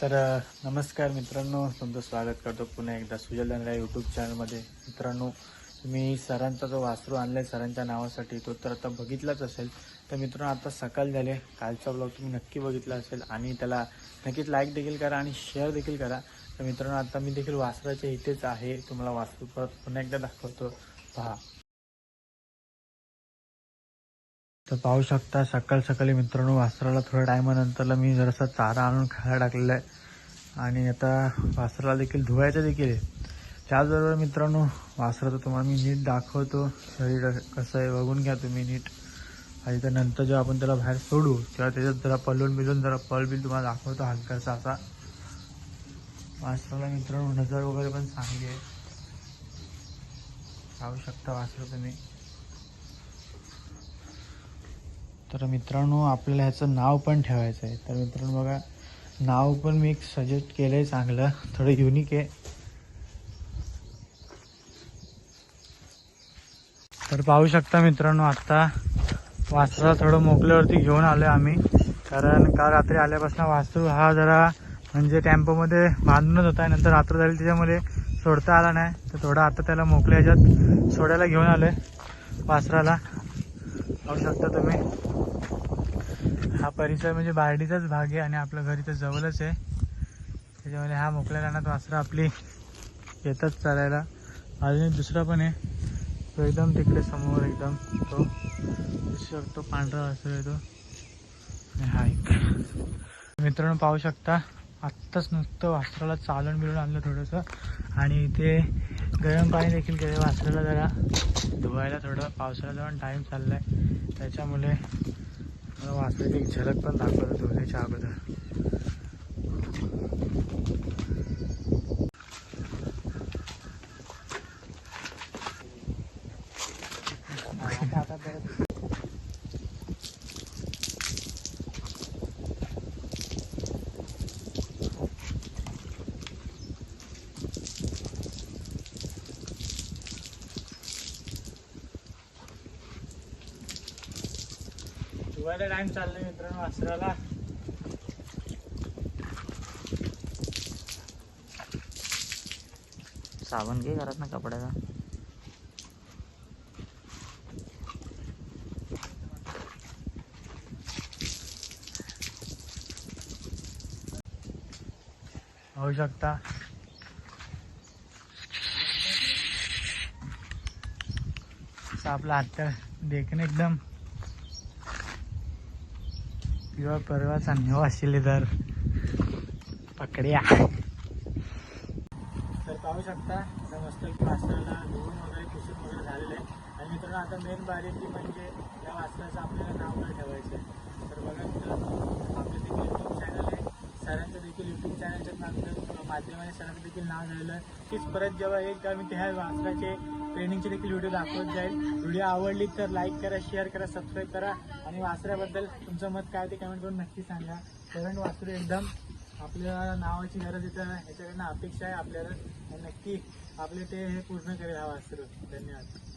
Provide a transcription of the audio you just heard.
तर नमस्कार मित्रांनो. तुमचं स्वागत करतो पुन्हा एकदा सुजल या यूट्यूब चॅनलमध्ये मित्रांनो तुम्ही सरांचा जो वासरू आणलाय सरांच्या नावासाठी तो तर आता बघितलाच असेल. तर मित्रांनो आता सकाळ झाले कालचा ब्लॉग तुम्ही नक्की बघितला असेल आणि त्याला नक्कीच लाईक देखील करा आणि शेअर देखील करा. तर मित्रांनो आता मी देखील वासराच्या इथेच आहे. तुम्हाला वासरू परत पुन्हा एकदा दाखवतो. पहा. तर पाहू शकता सकाळ सकाळी मित्रांनो वासराला थोड्या टायमानंतरला मी जरासा चारा आणून खायला टाकलेला आहे. आणि आता वासराला देखील धुवायचं देखील आहे. त्याचबरोबर मित्रांनो वासराचं तुम्हाला मी नीट दाखवतो. शरीर कसं आहे बघून घ्या तुम्ही नीट. आणि तर नंतर जेव्हा आपण त्याला बाहेर सोडू तेव्हा त्याच्यात जरा पलून बिलून जरा पल बिल तुम्हाला दाखवतो हलकासा असा. वासराला मित्रांनो नजर वगैरे पण चांगली आहे. पाहू शकता वासरू तुम्ही. तर मित्रांनो आपल्याला ह्याचं नाव पण ठेवायचं आहे. तर मित्रांनो बघा नाव पण मी एक सजेस्ट केलं आहे चांगलं. थोडं युनिक आहे. तर पाहू शकता मित्रांनो आत्ता वासराला थोडं मोकल्यावरती घेऊन आलो आहे आम्ही. कारण काल रात्री आल्यापासून वासरू हा जरा म्हणजे टेम्पोमध्ये बांधूनच होता. नंतर रात्र झाली त्याच्यामुळे सोडता आला नाही. तर थोडं आता त्याला मोकल्या ह्याच्यात सोडायला घेऊन आलो आहे वासराला. पाहू शकता तुम्ही. हा परिसर म्हणजे बारडीचाच भाग आहे आणि आपलं घर इथं जवळच आहे. त्याच्यामुळे हा मोकळ्या रानात वासरा आपली येतात चालायला. अजून एक दुसरा पण आहे. तो एकदम तिकडे समोर एकदम. तो दिसू शकतो पांढरा वासर आहे तो. आणि हा एक. मित्रांनो पाहू शकता आत्ताच नुसतं वासराला चालून बिलून आणलं थोडंसं. आणि इथे गरम पाणी देखील केलं वासराला जरा. धुवायला थोडं पावसाळ्याचा जाऊन टाईम चालला आहे त्याच्यामुळे मला वाचण्याची एक झलक पण दाखवत होतो त्याच्या अगोदर धुवायला टाइम चाललाय मित्रांनो वासराला साबण घे घरात ना कपड्याचा. होऊ शकता. आपला हात देखणे एकदम किंवा परवाचा नेवा असले तर. पकड्या. तर पाहू शकता आता मस्त वासराला धुवून वगैरे पुसून वगैरे झालेलं आहे. आणि मित्रांनो आता मेन बारीकी म्हणजे या वासराचं आपल्याला नाव काय ठेवायचं आहे. तर बघा मित्रांनो आपलं देखील यूट्यूब चॅनल आहे. सरांचं देखील यूट्यूब चॅनलच्या माध्यमाने सरांचं देखील नाव झालेलं आहे तीच परत जेव्हा येईल तेव्हा मी त्या वासराचे ट्रेनिंगचे देखील व्हिडिओ दाखवत जाईल. व्हिडिओ आवडली तर लाईक करा शेअर करा सबस्क्राईब करा. आणि वासऱ्याबद्दल तुमचं मत काय ते कमेंट करून नक्की सांगा. कारण वासरू एकदम आपल्या नावाची गरज इथं ह्याच्याकडनं अपेक्षा आहे आपल्याला. नक्की आपले ते हे पूर्ण करेल हा वासरू. धन्यवाद.